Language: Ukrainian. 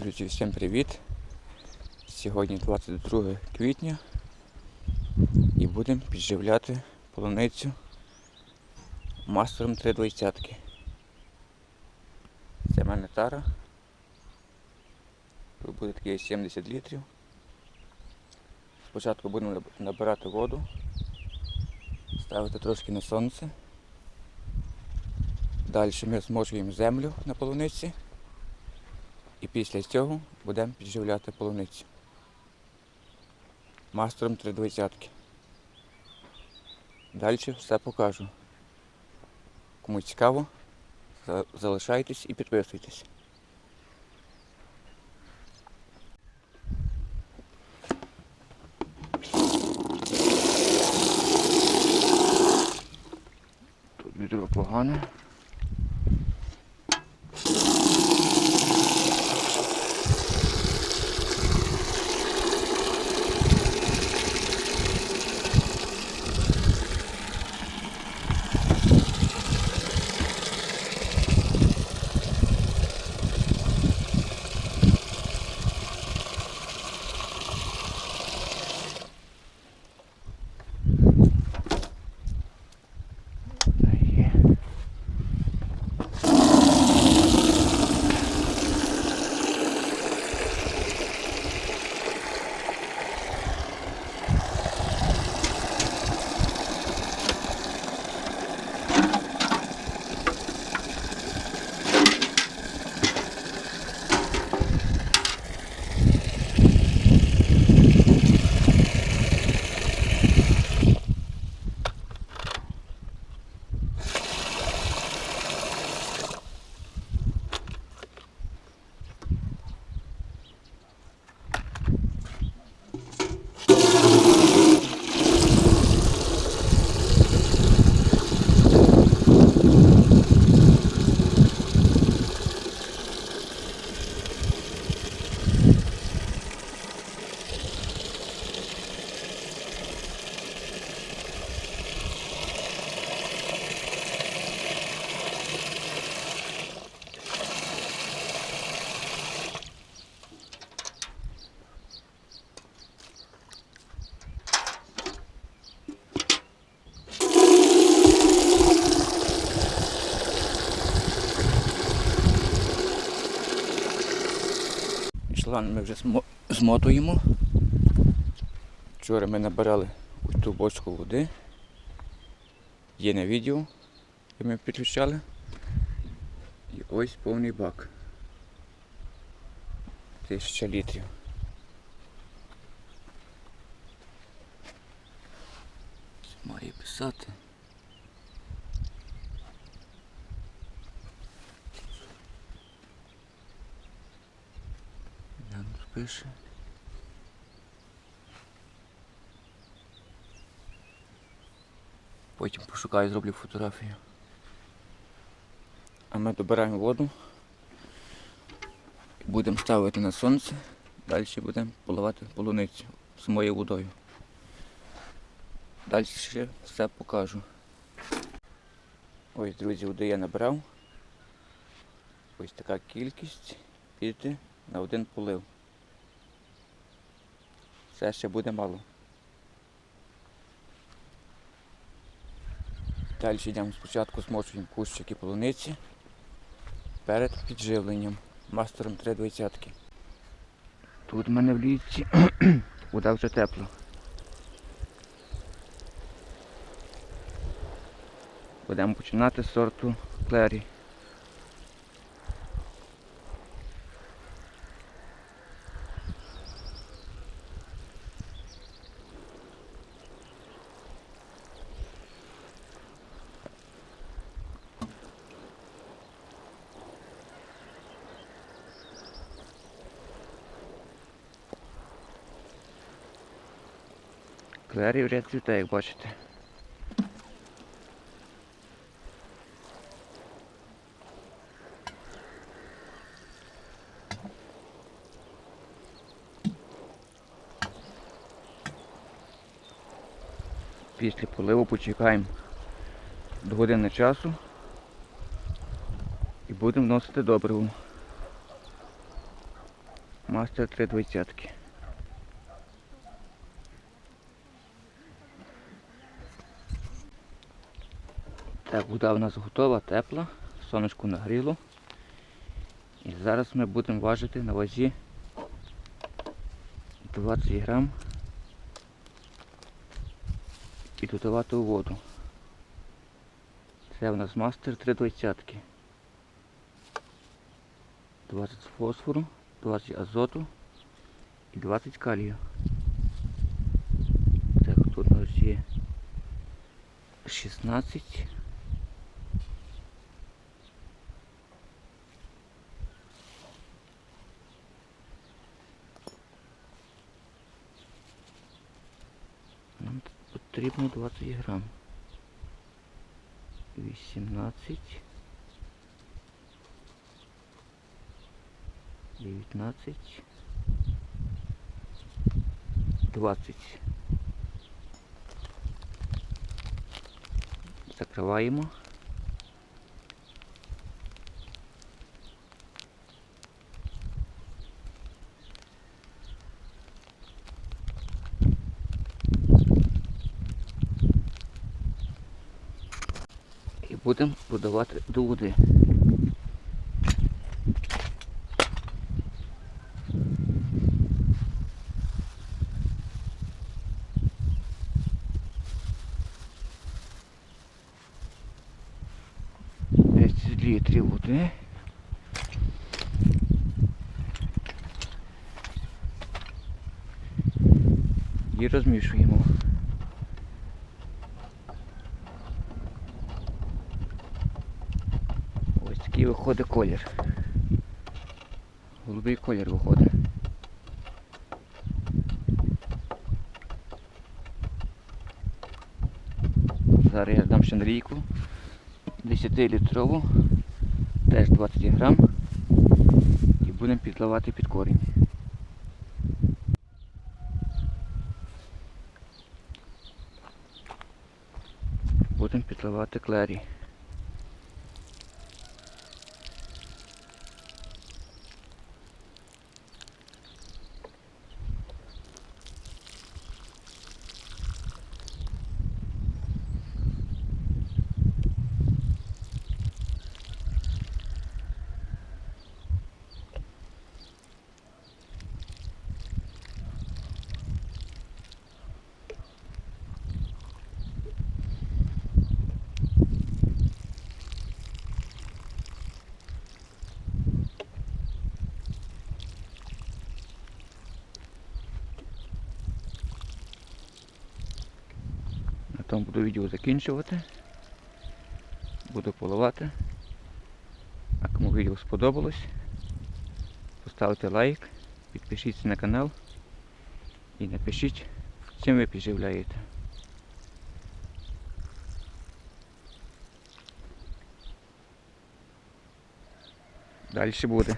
Друзі, всім привіт! Сьогодні 22 квітня і будемо підживляти полуницю мастером 320. Це в мене тара. Тут буде такий 70 літрів. Спочатку будемо набирати воду, ставити трошки на сонце. Далі ми змочуємо землю на полуниці. І після цього будемо підживляти полуницю. Мастером 320. Далі все покажу. Кому цікаво, залишайтесь і підписуйтесь. Тут відро погане. Шланг ми вже змотуємо. Вчора ми набирали ось ту бочку води. Є на відео, як ми підключали. І ось повний бак. Тисяча літрів. Має писати. Пише. Потім пошукаю, зроблю фотографію. А ми добираємо воду. Будемо ставити на сонце. Далі будемо поливати полуницю з моєю водою. Далі ще все покажу. Ось, друзі, води я набрав. Ось така кількість піде на один полив. Це ще буде мало. Далі йдемо спочатку змочуємо кущики полуниці перед підживленням мастером 320. Тут в мене в лісці вода вже тепла. Будемо починати з сорту клері. Клері вже цвіте, як бачите. Після поливу почекаємо до години часу і будемо вносити добриво. Мастер 320. Так, вода у нас готова, тепла, сонечко нагріло. І зараз ми будемо важити на вазі 20 грам і додавати у воду. Це у нас мастер 320. 20 фосфору, 20 азоту і 20 калію. Так, тут у нас є 16. Потрібно 20 грам. 18. 19. 20. Закриваємо. І будемо додавати до води. Літрів води. І розмішуємо. Ось такий виходить колір. Голубий колір виходить. Зараз я дам ще нрійку 10-літрову, теж 20 грам і будемо підливати під корінь. Будемо підливати клері. На тому буду відео закінчувати. Буду поливати. А кому відео сподобалось, поставте лайк, підпишіться на канал і напишіть, чим ви підживляєте. Далі буде.